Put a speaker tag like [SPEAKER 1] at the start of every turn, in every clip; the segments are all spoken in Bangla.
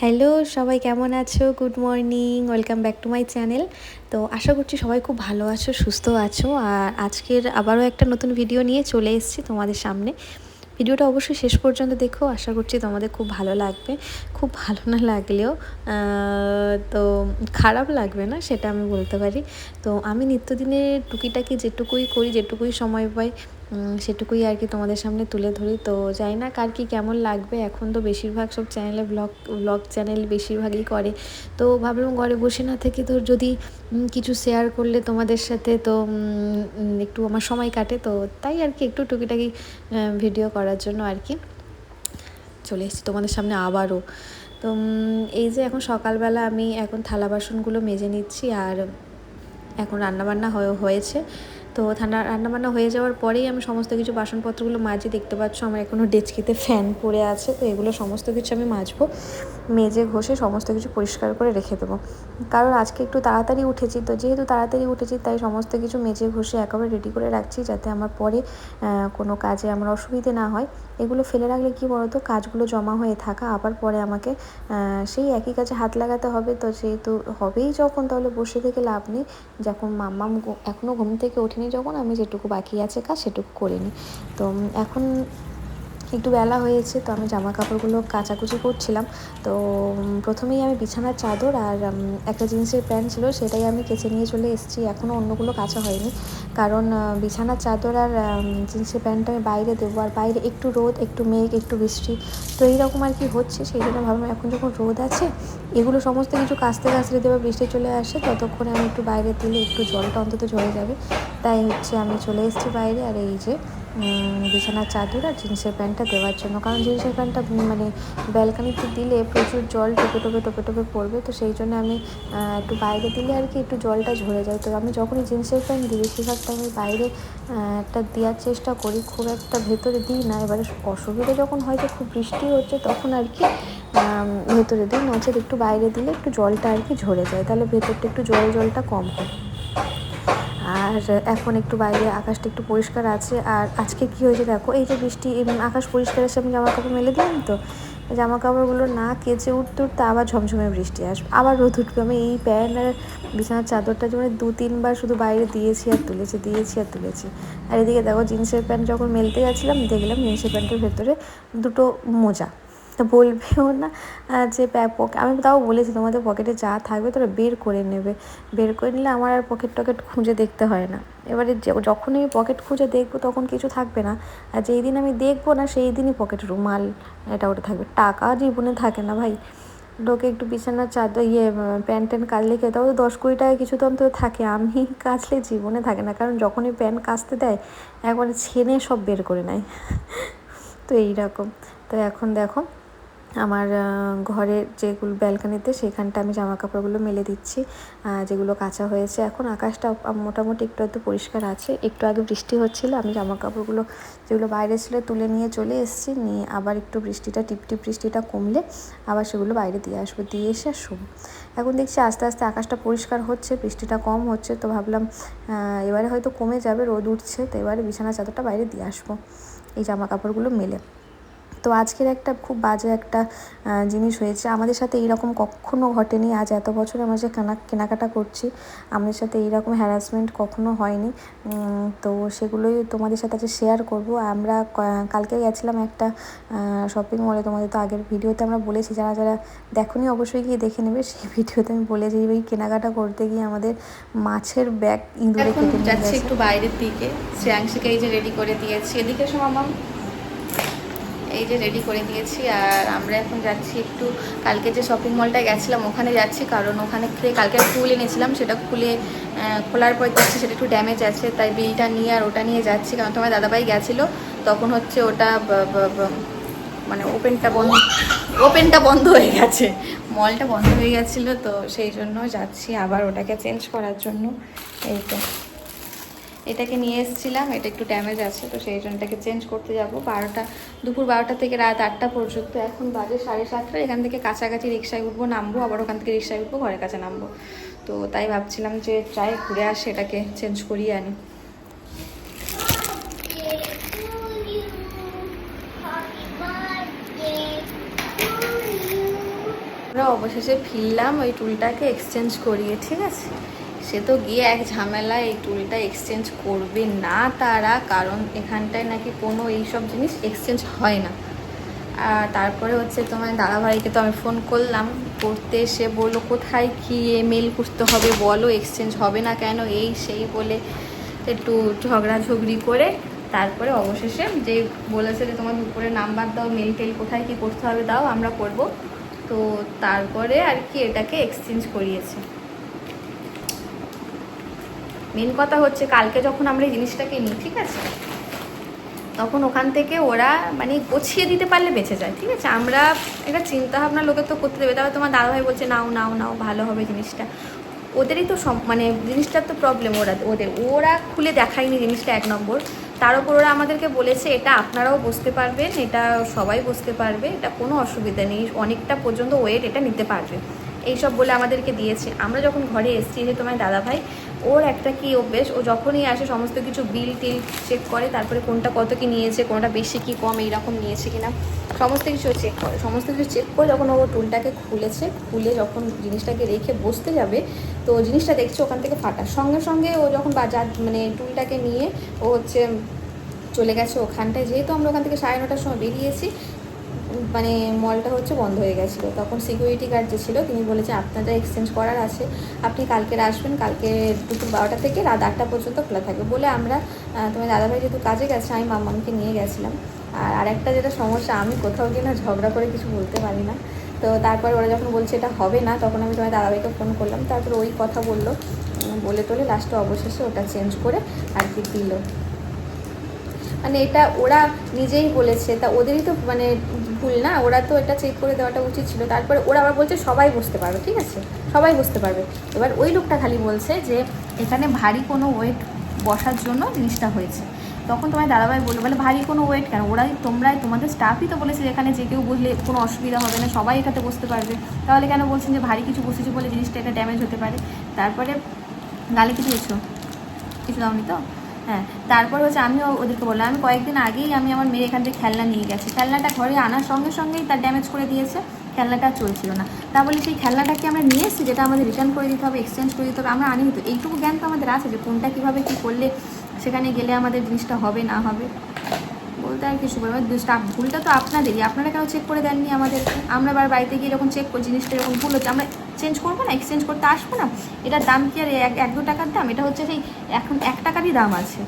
[SPEAKER 1] হ্যালো, সবাই কেমন আছো? Good morning welcome back to my channel তো আশা করছি সবাই খুব ভালো আছো, সুস্থ আছো। আর আজকের আবারও একটা নতুন ভিডিও নিয়ে চলে এসেছি তোমাদের সামনে। ভিডিওটা অবশ্যই শেষ পর্যন্ত দেখো, আশা করছি তোমাদের খুব ভালো লাগবে। খুব ভালো না লাগলেও তো খারাপ লাগবে না, সেটা আমি বলতে পারি। তো আমি নিত্যদিনের টুকিটাকি যেটুকুই করি, যেটুকুই সময় পাই সেটুকুই আর কি তোমাদের সামনে তুলে ধরি। তো জানি না কার কি কেমন লাগবে। এখন তো বেশিরভাগ সব চ্যানেলে ব্লগ ব্লগ চ্যানেল বেশিরভাগই করে। তো ভাবলাম ঘরে বসে না থেকে তো যদি কিছু শেয়ার করলে তোমাদের সাথে তো একটু আমার সময় কাটে। তো তাই আর কি একটু টুকিটাকি ভিডিও করার জন্য আর কি। চলে এসেছি তোমাদের সামনে আবারও। তো এই যে এখন সকালবেলা আমি এখন থালা বাসনগুলো মেজে নিচ্ছি আর এখন রান্নাবান্না হয়ে- হয়েছে। তো ঠান্ডা রান্নাবান্না হয়ে যাওয়ার পরেই আমি সমস্ত কিছু বাসনপত্রগুলো মাজি দেখতে পাচ্ছ। আমার এখনও ডেচকিতে ফ্যান পড়ে আছে, তো এগুলো সমস্ত কিছু আমি মাজবো। মেজে ঘষে সমস্ত কিছু পরিষ্কার করে রেখে দেবো। কারণ আজকে একটু তাড়াতাড়ি উঠেছি, তো যেহেতু তাড়াতাড়ি উঠেছি, তাই সমস্ত কিছু মেজে ঘষে একেবারে রেডি করে রাখছি যাতে আমার পরে কোনো কাজে আমার অসুবিধে না হয়। এগুলো ফেলে রাখলে কি বলতো, কাজগুলো জমা হয়ে থাকা, আবার পরে আমাকে সেই একই কাজে হাত লাগাতে হবে। তো যেহেতু হবেই যখন, তাহলে বসে থেকে লাভ নেই। যখন মাম্মাম এখনও ঘুম থেকে ওঠেনি, যখন আমি যেটুকু বাকি আছে কাজ, সেটুকু করে নিই। তো এখন একটু বেলা হয়েছে, তো আমি জামা কাপড়গুলো কাচাকুচি করছিলাম। তো প্রথমেই আমি বিছানার চাদর আর একটা জিন্সের প্যান্ট ছিল, সেটাই আমি কেচে নিয়ে চলে এসেছি। এখনও অন্যগুলো কাচা হয়নি। কারণ বিছানার চাদর আর জিন্সের প্যান্টটা আমি বাইরে দেবো। আর বাইরে একটু রোদ, একটু মেঘ, একটু বৃষ্টি। তো এইরকম আর কি হচ্ছে, সেই জন্য ভাবলাম এখন যখন রোদ আছে, এগুলো সমস্ত কিছু কাচতে কাচতে দেওয়া বৃষ্টি চলে আসে ততক্ষণে আমি একটু বাইরে দিলে একটু জলটা অন্তত ঝরে যাবে। তাই হচ্ছে আমি চলে এসেছি বাইরে। আর এই যে বিছানার চাদর আর জিন্সের প্যান্টটা দেওয়ার জন্য। কারণ জিন্সের প্যান্টটা মানে ব্যালকানিতে দিলে প্রচুর জল টোপে টোপে টোপে টোপে পড়বে। তো সেই জন্য আমি একটু বাইরে দিলে আর কি একটু জলটা ঝরে যায়। তো আমি যখনই জিন্সের প্যান্ট দিই বেশিরভাগ আমি বাইরে একটা দেওয়ার চেষ্টা করি। খুব একটা ভেতরে দিই না। এবারে অসুবিধা যখন হয় যে খুব বৃষ্টি হচ্ছে তখন আর কি ভেতরে দিই। নচেত একটু বাইরে দিলে একটু জলটা আর কি ঝরে যায়। তাহলে ভেতরটা একটু জল জলটা কম হয়। আর এখন একটু বাইরে, আকাশটা একটু পরিষ্কার আছে। আর আজকে কি হয়েছে দেখো, এই যে বৃষ্টি আকাশ পরিষ্কার আছে, আমি জামা কাপড় মেলে দিলাম তো? জামা কাপড়গুলো না কেচে উঠতে উঠতে আবার ঝমঝমে বৃষ্টি আসবে। আবার রোদ উঠবে। আমি এই প্যান্ট আর বিছানার চাদরটা যেমন দু তিনবার শুধু বাইরে দিয়েছি আর তুলেছি, দিয়েছি আর তুলেছি। আর এদিকে দেখো, জিন্সের প্যান্ট যখন মেলতে যাচ্ছিলাম, দেখলাম জিন্সের প্যান্টের ভেতরে দুটো মোজা। তো বলবেও না যে আমি তাও বলেছি তোমাদের পকেটে যা থাকবে তোরা বের করে নেবে। বের করে নিলে আমার আর পকেট টকেট খুঁজে দেখতে হয় না। এবারে যে- যখন আমি পকেট খুঁজে দেখব তখন কিছু থাকবে না। আর যেই দিন আমি দেখব না, সেই দিনই পকেটে রুমাল এটা ওটা থাকবে। টাকা জীবনে থাকে না ভাই। লোকে একটু বিছানার চাদর ইয়ে প্যান্ট ট্যান্ট কাচলে খেতে তো দশ কুড়ি টাকা কিছু তো অন্তত থাকে। আমি কাচলে জীবনে থাকে না, কারণ যখনই প্যান্ট কাচতে দেয়, একবারে ছেনে সব বের করে নেয়। তো এইরকম। তো এখন দেখো আমার ঘরের যেগুলো ব্যালকানিতে সেখানটা আমি জামা কাপড়গুলো মেলে দিচ্ছি। যেগুলো কাঁচা হয়েছে এখন। আকাশটা মোটামুটি একটু একটু পরিষ্কার আছে। একটু আগে বৃষ্টি হচ্ছিল। আমি জামা কাপড়গুলো যেগুলো বাইরে ছিল তুলে নিয়ে চলে এসেছি। নিয়ে আবার একটু বৃষ্টিটা টিপটিপ বৃষ্টিটা কমলে আবার সেগুলো বাইরে দিয়ে আসব। দিয়ে এসে আর শোবো। এখন দেখছি আস্তে আস্তে আকাশটা পরিষ্কার হচ্ছে, বৃষ্টিটা কম হচ্ছে। তো ভাবলাম এবারে হয়তো কমে যাবে, রোদ উঠছে। তো এবারে বিছানা চাদরটা বাইরে দিয়ে আসব। এই জামা কাপড়গুলো মেলে। তো আজকের একটা খুব বাজে একটা জিনিস হয়েছে। আমাদের সাথে এইরকম কখনো ঘটেনি। আজ এত বছর আমরা যে কেনা কেনাকাটা করছি আমাদের সাথে এইরকম হ্যারাসমেন্ট কখনো হয়নি। তো সেগুলোই তোমাদের সাথে আজকে শেয়ার করব। আমরা কালকে গেছিলাম একটা শপিং মলে তোমাদের তো আগের ভিডিওতে আমরা বলেছি যারা যারা দেখোনি অবশ্যই গিয়ে দেখে নেবে। সেই ভিডিওতে আমি বলেছি ওই কেনাকাটা করতে গিয়ে আমাদের মাছের ব্যাগ ইঁদুরে
[SPEAKER 2] এখন
[SPEAKER 1] কেটে
[SPEAKER 2] যাচ্ছি একটু বাইরের দিকে। শ্রেয়াংশীকে এই যে রেডি করে দিয়েছি। এদিকে এসো মামাম এই যে রেডি করে দিয়েছি আর আমরা এখন যাচ্ছি একটু, কালকে যে শপিং মলটা গেছিলাম, ওখানে যাচ্ছি কারণ ওখানে কালকে ফুল এনেছিলাম, সেটা খুলে খোলার পর দেখছি সেটা একটু ড্যামেজ আছে, তাই বিলটা নিয়ে আর ওটা নিয়ে যাচ্ছি। কারণ তোমার দাদাভাই গেছিল, তখন হচ্ছে ওটা মানে ওপেনটা বন্ধ ওপেনটা বন্ধ হয়ে গেছে। মলটা বন্ধ হয়ে গেছিল, তো সেই জন্য যাচ্ছি আবার ওটাকে চেঞ্জ করার জন্য। এই তো। এটাকে নিয়ে এসেছিলাম, এটা একটু ড্যামেজ আছে, তো সেই জন্য এটাকে চেঞ্জ করতে যাব। বারোটা, দুপুর বারোটা থেকে রাত আটটা পর্যন্ত। এখন বাজে সাড়ে সাতটা, এখান থেকে কাছাকাছি রিক্সায় উঠবো, নামবো, আবার ওখান থেকে রিক্সায় উঠবো, ঘরের কাছে নামবো। তো তাই ভাবছিলাম যে চাই ঘুরে আসে, এটাকে চেঞ্জ করিয়ে আনি আমরা অবশেষে ফিরলাম, ওই টুলটাকে এক্সচেঞ্জ করিয়ে, ঠিক আছে? সে তো গিয়ে এক ঝামেলা এই টুলটা এক্সচেঞ্জ করবে না তারা, কারণ এখানটায় নাকি কোনো এইসব জিনিস এক্সচেঞ্জ হয় না। আর তারপরে হচ্ছে তোমার দাদাভাইকে তো আমি ফোন করলাম, করতে এসে বলল, কোথায় কি মেল করতে হবে বলো এক্সচেঞ্জ হবে না কেন? এই সেই বলে একটু ঝগড়াঝগড়ি করে তারপরে অবশেষে যে বলেছে যে, তোমার দুপুরে নাম্বার দাও মেল টেল কোথায় কি করতে হবে, দাও, আমরা করব। তো তারপরে আর কি এটাকে এক্সচেঞ্জ করিয়েছে। মেন কথা হচ্ছে কালকে যখন আমরা এই জিনিসটাকে নিই, ঠিক আছে? তখন ওখান থেকে ওরা মানে গোছিয়ে দিতে পারলে বেঁচে যায়, ঠিক আছে? আমরা একটা চিন্তা ভাবনা লোকের তো করতে দেবে। তবে তোমার দাদাভাই বলছে, নাও নাও নাও, ভালো হবে জিনিসটা। ওদেরই তো মানে জিনিসটার তো প্রবলেম ওরা, ওদের। ওরা খুলে দেখায়নি জিনিসটা এক নম্বর। তার উপর ওরা আমাদেরকে বলেছে, এটা আপনারাও বসতে পারবেন, এটা সবাই বসতে পারবে, এটা কোনো অসুবিধা নেই, অনেকটা পর্যন্ত ওয়েট এটা নিতে পারবে। এইসব বলে আমাদেরকে দিয়েছে। আমরা যখন ঘরে এসেছি যে তোমার দাদাভাই, ওর একটা কি অভ্যেস? ও যখনই আসে, সমস্ত কিছু বিল টিল চেক করে, তারপরে কোনটা কত কি নিয়েছে, কোনটা বেশি কি কম, এইরকম নিয়েছে কিনা। সমস্ত কিছু চেক করে। সমস্ত কিছু চেক করে যখন ও টুলটাকে খুলেছে, খুলে যখন জিনিসটাকে রেখে বসতে যাবে, তো জিনিসটা দেখছে ওখান থেকে ফাটা। সঙ্গে সঙ্গে ও যখন বাজার মানে টুলটাকে নিয়ে ও হচ্ছে চলে গেছে ওখানটায়। যেহেতু আমরা ওখান থেকে সাড়ে নটার সময় বেরিয়েছি মানে মলটা হচ্ছে বন্ধ হয়ে গেছিল। তখন সিকিউরিটি গার্ড যে ছিল, তিনি বলেছে আপনাদের এক্সচেঞ্জ করার আছে। আপনি কালকের আসবেন কালকে দুপুর বারোটা থেকে রাত আটটা পর্যন্ত খোলা থাকবে। বলে আমরা তোমার দাদাভাই যেহেতু কাজে গেছে, আমি মামাকে নিয়ে গেছিলাম। আর আরেকটা যেটা সমস্যা, আমি কোথাও গিয়ে না ঝগড়া করে কিছু বলতে পারি না। তো তারপর ওরা যখন বলছে, এটা হবে না, তখন আমি তোমার দাদাভাইকে ফোন করলাম। তারপর ওই কথা বলল। বলে তোলে লাস্টে অবশেষে ওটা চেঞ্জ করে আর কি দিল। মানে এটা ওরা নিজেই বলেছে। তা ওদেরই তো মানে ভুল না? ওরা তো এটা চেক করে দেওয়াটা উচিত ছিল। তারপরে ওরা আবার বলছে, সবাই বুঝতে পারবে, ঠিক আছে? সবাই বুঝতে পারবে। এবার ওই লোকটা খালি বলছে যে, এখানে ভারী কোনো ওয়েট বসার জন্য জিনিসটা হয়েছে। তখন তোমার দাদাভাই বলল, বলে, ভারী কোনো ওয়েট কেন? ওরাই তোমরাই, তোমাদের স্টাফই তো বলেছে এখানে যে কেউ বুঝলে কোনো অসুবিধা হবে না, সবাই এটাতে বসতে পারবে। তাহলে কেন বলছেন যে, ভারী কিছু বসেছে বলে জিনিসটা এটা ড্যামেজ হতে পারে? তারপরে, গালে কিছু দিয়েছ? কিছু দাওনি তো? হ্যাঁ তারপর হচ্ছে আমিও ওদেরকে বললাম, আমি কয়েকদিন আগেই আমি আমার মেয়ে এখান থেকে খেলনা নিয়ে গেছি। খেলনাটা ঘরে আনার সঙ্গে সঙ্গেই তার ড্যামেজ করে দিয়েছে, খেলনাটা চলছিল না। তা বলে সেই খেলনাটাকে আমরা নিয়ে এসেছি, যেটা আমাদের রিটার্ন করে দিতে হবে এক্সচেঞ্জ করে দিতে হবে, আমরা আনি তো এইটুকু জ্ঞান তো আমাদের আছে যে কোনটা কীভাবে কী করলে সেখানে গেলে আমাদের জিনিসটা হবে, না হবে। বলতে আর কিছু বলব স্টাফ ভুলটা তো আপনাদেরই। আপনারা কেন চেক করে দেননি আমাদের? আমরা বার বাড়িতে গিয়ে এরকম চেক করি, জিনিসটা এরকম ভুল হচ্ছে, আমরা চেঞ্জ করব না? এক্সচেঞ্জ করতে আসব না? এটার দাম কি আর এক দু টাকার দাম? এটা হচ্ছে সেই এখন এক টাকারই দাম আছে।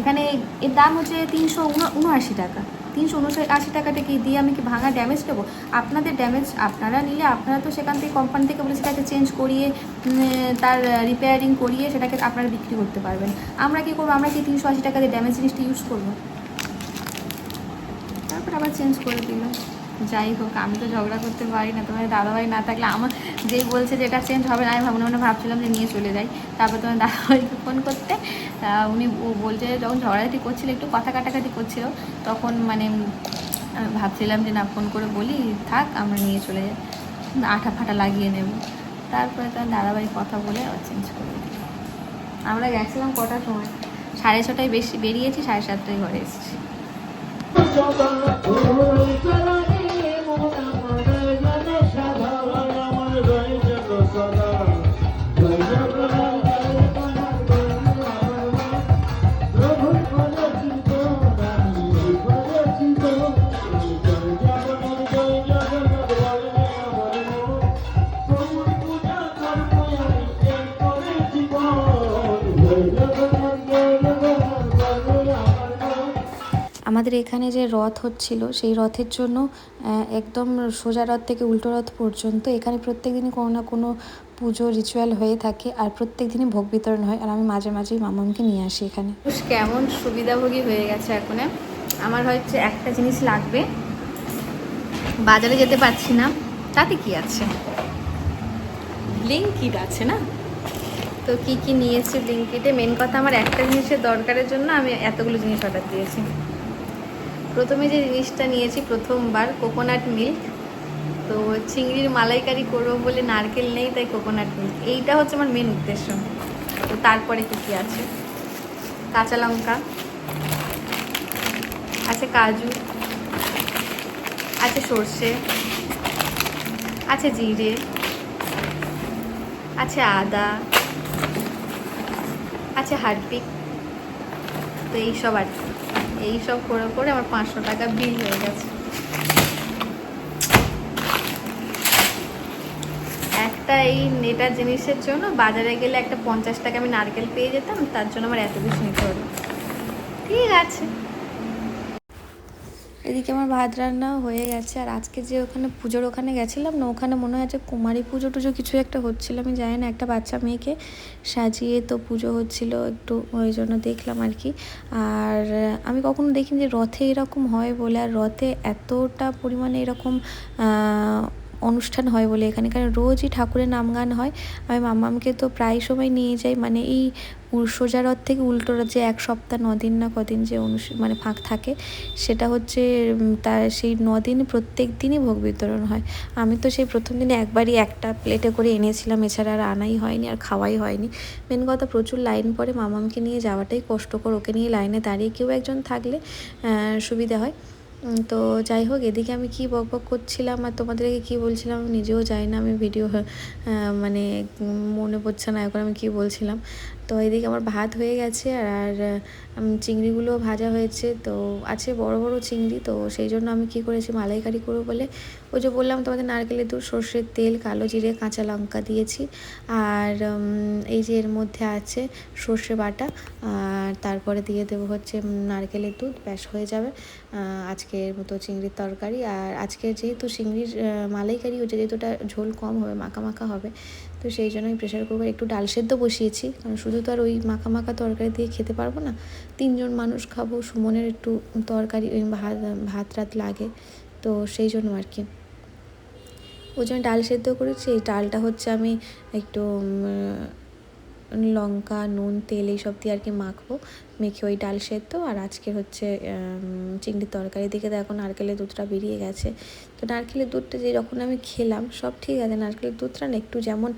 [SPEAKER 2] এখানে এর দাম হচ্ছে তিনশো উনআশি টাকা। তিনশো উনআশি টাকাটা কি দিয়ে আমি কি ভাঙা ড্যামেজ নেব? আপনাদের ড্যামেজ আপনারা নিলে আপনারা তো সেখান থেকে কোম্পানি থেকে বলে সেটাকে চেঞ্জ করিয়ে তার রিপেয়ারিং করিয়ে সেটাকে আপনারা বিক্রি করতে পারবেন। আমরা কি করব? আমরা কি তিনশো আশি টাকা দিয়ে ড্যামেজ জিনিসটা ইউজ করব? তারপর আবার চেঞ্জ করে দিল। যাই হোক, আমি তো ঝগড়া করতে পারি না তোমার দাদাভাই না থাকলে আমার যেই বলছে যে এটা চেঞ্জ হবে না, আমি ভাবনা মনে ভাবছিলাম যে নিয়ে চলে যাই। তারপর তোমার দাদাভাইকে ফোন করতে উনি ও বলছে যখন ঝগড়াঝাটি করছিল, একটু কথা কাটাকাটি করছিল, তখন মানে ভাবছিলাম যে না ফোন করে বলি, থাক, আমরা নিয়ে চলে যাই। আঠা ফাটা লাগিয়ে নেব। তারপরে তোমার দাদাভাই কথা বলে আবার চেঞ্জ করে আমরা গেছিলাম কটার সময়? সাড়ে ছটায় বেশি, বেরিয়েছি, সাড়ে সাতটায় ঘরে এসেছি।
[SPEAKER 1] চন্দন আমাদের এখানে যে রথ হচ্ছিল সেই রথের জন্য একদম সোজা রথ থেকে উল্টো রথ পর্যন্ত এখানে প্রত্যেক দিনই কোনো না কোনো পুজো রিচুয়াল হয়ে থাকে আর প্রত্যেক দিনই ভোগ বিতরণ হয় আর আমি মাঝে মাঝেই মামামকে নিয়ে আসি এখানে।
[SPEAKER 2] কেমন সুবিধাভোগী হয়ে গেছে এখন। আমার হচ্ছে একটা জিনিস লাগবে। বাজারে যেতে পারছি না তাতে কি আছে? ব্লিঙ্কিট আছে না? তো কি কি নিয়েছি ব্লিঙ্কিটে মেন কথা আমার একটা জিনিসের দরকারের জন্য আমি এতগুলো জিনিস অর্ডার দিয়েছি। প্রথমে যে জিনিসটা নিয়েছি প্রথমবার কোকোনাট মিল্ক তো চিংড়ির মালাইকারি করব বলে নারকেল নেই, তাই কোকোনাট মিল্ক এইটা হচ্ছে আমার মেন উদ্দেশ্য। তো তারপরে কী কী আছে? কাঁচা লঙ্কা, আছে কাজু, আছে সর্ষে,
[SPEAKER 1] আছে জিরে, আছে আদা, আছে হারপিক। তো এইসব আর কি। এইসব করে করে আমার পাঁচশো টাকা বিল হয়ে গেছে। একটা এই নেটার জিনিসের জন্য বাজারে গেলে একটা পঞ্চাশ টাকা আমি নারকেল পেয়ে যেতাম, তার জন্য আমার এত বেশি নিতে হলো। ঠিক আছে। এদিকে আমার ভাত রান্না হয়ে গেছে, আর আজকে যে ওখানে পুজোর ওখানে গেছিলাম না, ওখানে মনে হয় যে কুমারী পুজো টুজো কিছু একটা হচ্ছিল, আমি জানি না, একটা বাচ্চা মেয়েকে সাজিয়ে তো পুজো হচ্ছিল একটু, ওই জন্য দেখলাম আর কি। আর আমি কখনো দেখিনি যে রথে এরকম হয় বলে, আর রথে এতটা পরিমাণে এরকম অনুষ্ঠান হয় বলে এখানে, কারণ রোজই ঠাকুরের নাম গান হয়। আমি মামামকে তো প্রায় সময় নিয়ে যাই মানে এই সোজা থেকে উল্টো যে এক সপ্তাহ, নদিন না কদিন যে অনুষ মানে ফাঁক থাকে, সেটা হচ্ছে তার সেই নদিন প্রত্যেক দিনই ভোগ বিতরণ হয়। আমি তো সেই প্রথম দিনে একবারই একটা প্লেটে করে এনেছিলাম, এছাড়া আর আনাই হয়নি, আর খাওয়াই হয়নি। মেন কথা প্রচুর লাইন পরে মামামকে নিয়ে যাওয়াটাই কষ্টকর, ওকে নিয়ে লাইনে দাঁড়িয়ে কেউ একজন থাকলে সুবিধা হয়। তো যাই হোক, এদিকে আমি কি বক বক করছিলাম আর তোমাদেরকে কি বলছিলাম, নিজেও জানি না, আমি ভিডিও মানে মনে পড়ছে না, এখন আমি কি বলছিলাম। তো এদিকে আমার ভাত হয়ে গেছে আর চিংড়িগুলো ভাজা হয়েছে। তো আছে বড় বড় চিংড়ি, তো সেই জন্য আমি কি করেছি, মালাইকারি করব বলে ওই যে বললাম তোমাদের নারকেলের দুধ, সর্ষের তেল, কালো জিরে, কাঁচা লঙ্কা দিয়েছি। আর এই যে এর মধ্যে আছে সর্ষে বাটা, আর তারপরে দিয়ে দেবো হচ্ছে নারকেলের দুধ, ব্যাস হয়ে যাবে। আজকের মতো চিংড়ির তরকারি। আর আজকে যেহেতু চিংড়ির মালাইকারি হচ্ছে যেহেতু ওটা ঝোল কম হবে, মাখা মাখা হবে, তো সেই জন্য আমি প্রেশার কুকার একটু ডাল সেদ্ধ বসিয়েছি। কারণ শুধু তো আর ওই মাখা মাখা তরকারি দিয়ে খেতে পারব না, তিনজন মানুষ খাব, সুমনের একটু তরকারি ওই ভাত ভাত রাত লাগে। তো সেই জন্য আর কি। ওই জন্য ডাল সেদ্ধ করেছি, এই ডালটা হচ্ছে আমি একটু লঙ্কা, নুন, তেল এইসব দিয়ে আর কি মাখবো। মেখে ওই ডাল সেদ্ধ আর আজকে হচ্ছে চিংড়ির তরকারি। দিকে তো এখন নারকেলের দুধটা বেরিয়ে গেছে। তো নারকেলের দুধটা যে যখন আমি খেলাম, সব ঠিক আছে। নারকেলের দুধটা না একটু যেমন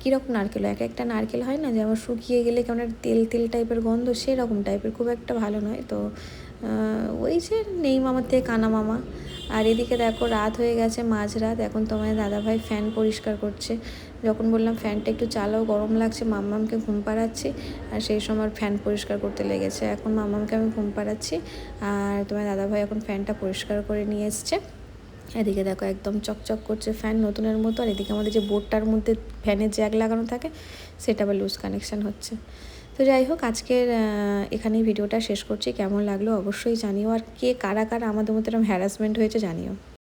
[SPEAKER 1] কীরকম নারকেল এক একটা নারকেল হয় না, যেমন শুকিয়ে গেলে কেমন একটা তেল তেল টাইপের গন্ধ, সেরকম টাইপের খুব একটা ভালো নয়। তো ওই যে নেই মামার থেকে কানা মামা। আর এদিকে দেখো, রাত হয়ে গেছে মাঝরাত এখন তোমার দাদাভাই ফ্যান পরিষ্কার করছে। যখন বললাম ফ্যানটা একটু চালাও, গরম লাগছে, মাম্মামকে ঘুম পাড়াচ্ছি। আর সেই সময় ফ্যান পরিষ্কার করতে লেগেছে। এখন মাম্মামকে আমি ঘুম পাড়াচ্ছি। আর তোমার দাদাভাই এখন ফ্যানটা পরিষ্কার করে নিয়ে এসছে। এদিকে দেখো, একদম চকচক করছে ফ্যান নতুনের মতো। আর এদিকে আমাদের যে বোর্ডটার মধ্যে ফ্যানের জ্যাক লাগানো থাকে, সেটা আবার লুজ কানেকশান হচ্ছে। তো যাই হোক, আজকের এখানে এখানেই ভিডিওটা শেষ করছি। কেমন লাগল অবশ্যই জানিও। আর কে, কারা কারা আমাদের মতো এরকম হ্যারাসমেন্ট হয়েছে জানিও।